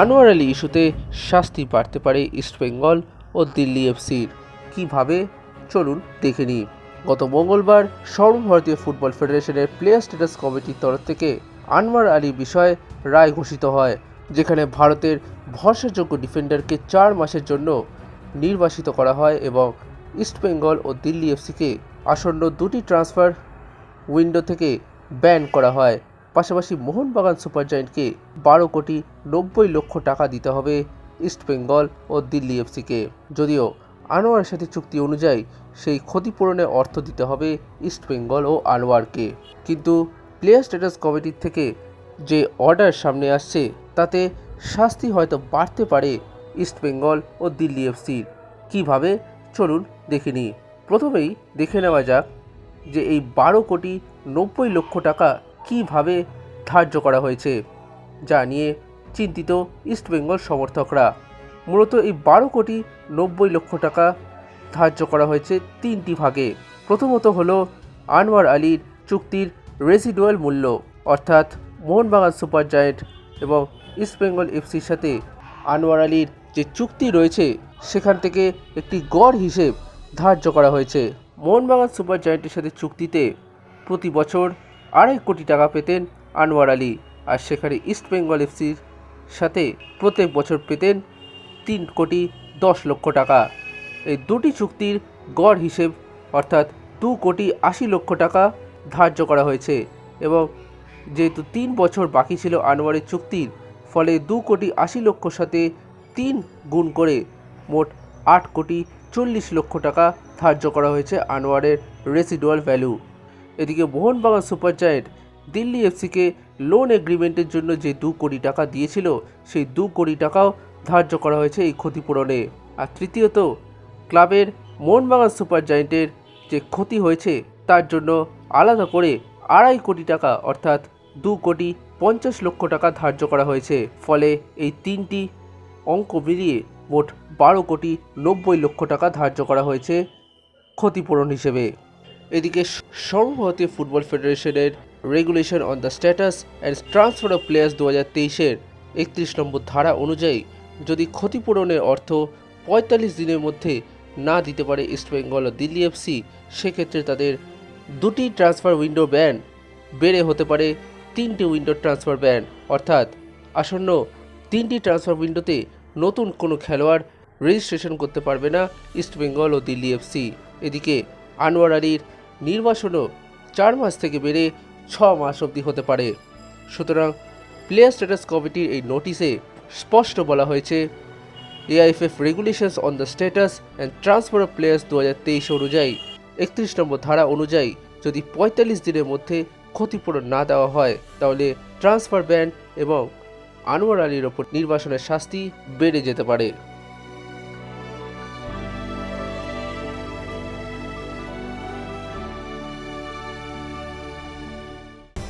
আনোয়ার আলী ইস্যুতে শাস্তি বাড়তে পারে ইস্টবেঙ্গল ও দিল্লি এফসির কীভাবে? চলুন দেখে নিই। গত মঙ্গলবার সর্বভারতীয় ফুটবল ফেডারেশনের প্লেয়ার স্ট্যাটাস কমিটির তরফ থেকে আনোয়ার আলী বিষয়ে রায় ঘোষিত হয়, যেখানে ভারতের ভরসাযোগ্য ডিফেন্ডারকে চার মাসের জন্য নির্বাসিত করা হয় এবং ইস্টবেঙ্গল ও দিল্লি এফসিকে আসন্ন দুটি ট্রান্সফার উইন্ডো থেকে ব্যান করা হয়। পাশাপাশি মোহনবাগান সুপার জায়েন্টকে বারো কোটি নব্বই লক্ষ টাকা দিতে হবে ইস্টবেঙ্গল ও দিল্লি এফসিকে। যদিও আনোয়ারের সাথে চুক্তি অনুযায়ী সেই ক্ষতিপূরণে অর্থ দিতে হবে ইস্টবেঙ্গল ও আনোয়ারকে। কিন্তু প্লেয়ার স্ট্যাটাস কমিটির থেকে যে অর্ডার সামনে আসছে, তাতে শাস্তি হয়তো বাড়তে পারে ইস্টবেঙ্গল ও দিল্লি এফসির। কীভাবে? চলুন দেখে নিই। প্রথমেই দেখে নেওয়া যাক যে এই বারো কোটি নব্বই লক্ষ টাকা কীভাবে ধার্য করা হয়েছে। যা নিয়ে চিন্তিত ইস্টবেঙ্গল সমর্থকরা। মূলত এই বারো কোটি নব্বই লক্ষ টাকা ধার্য করা হয়েছে তিনটি ভাগে। প্রথমত হল আনোয়ার আলীর চুক্তির রেসিডুয়াল মূল্য, অর্থাৎ মোহনবাগান সুপার জায়েন্ট এবং ইস্টবেঙ্গল এফসির সাথে। আনোয়ার আলীর যে চুক্তি রয়েছে, সেখান থেকে একটি গড় হিসেব ধার্য করা হয়েছে। মোহনবাগান সুপার জায়েন্টের সাথে চুক্তিতে প্রতি বছর আড়াই কোটি টাকা পেতেন আনোয়ার আলী। আর সেখানে ইস্টবেঙ্গল এফসির সাথে প্রত্যেক বছর পেতেন তিন কোটি দশ লক্ষ টাকা। এই দুটি চুক্তির গড় হিসেব, অর্থাৎ দু কোটি আশি লক্ষ টাকা ধার্য করা হয়েছে এবং যেহেতু তিন বছর বাকি ছিল আনোয়ারের চুক্তির, ফলে দু কোটি আশি লক্ষর সাথে তিন গুণ করে মোট আট কোটি চল্লিশ লক্ষ টাকা ধার্য করা হয়েছে আনোয়ারের রেসিডুয়াল ভ্যালু। এদিকে মোহনবাগান সুপার জায়েন্ট দিল্লি এফসিকে লোন এগ্রিমেন্টের জন্য যে দু কোটি টাকা দিয়েছিল, সেই দু কোটি টাকাও ধার্য করা হয়েছে এই ক্ষতিপূরণে। আর তৃতীয়ত, ক্লাবের মোহনবাগান সুপার জায়েন্টের যে ক্ষতি হয়েছে, তার জন্য আলাদা করে আড়াই কোটি টাকা, অর্থাৎ দু কোটি পঞ্চাশ লক্ষ টাকা ধার্য করা হয়েছে। ফলে এই তিনটি অঙ্ক মিলিয়ে মোট বারো কোটি নব্বই লক্ষ টাকা ধার্য করা হয়েছে ক্ষতিপূরণ হিসেবে। এদিকে সর্বভারতীয় ফুটবল ফেডারেশনের regulation on the status and transfer of players দু হাজার তেইশের একত্রিশ নম্বর ধারা অনুযায়ী যদি ক্ষতিপূরণের অর্থ পঁয়তাল্লিশ দিনের মধ্যে না দিতে পারে ইস্টবেঙ্গল ও দিল্লি এফসি সেক্ষেত্রে তাদের দুটি ট্রান্সফার উইন্ডো ব্যান বেড়ে হতে পারে তিনটি উইন্ডো ট্রান্সফার ব্যান অর্থাৎ আসন্ন তিনটি ট্রান্সফার উইন্ডোতে নতুন কোনো খেলোয়াড় রেজিস্ট্রেশন করতে পারবে না ইস্টবেঙ্গল ও দিল্লি এফসি এদিকে আনোয়ার আলীর নির্বাসনও চার মাস থেকে বেড়ে ছ মাস অবধি হতে পারে। সুতরাং প্লেয়ার স্ট্যাটাস কমিটির এই নোটিশে স্পষ্ট বলা হয়েছে AIFF regulations on the status and transfer of players দু হাজার তেইশ অনুযায়ী, একত্রিশ নম্বর ধারা অনুযায়ী যদি পঁয়তাল্লিশ দিনের মধ্যে ক্ষতিপূরণ না দেওয়া হয়, তাহলে ট্রান্সফার ব্যান এবং আনোয়ার আলীর ওপর নির্বাসনের শাস্তি বেড়ে যেতে পারে।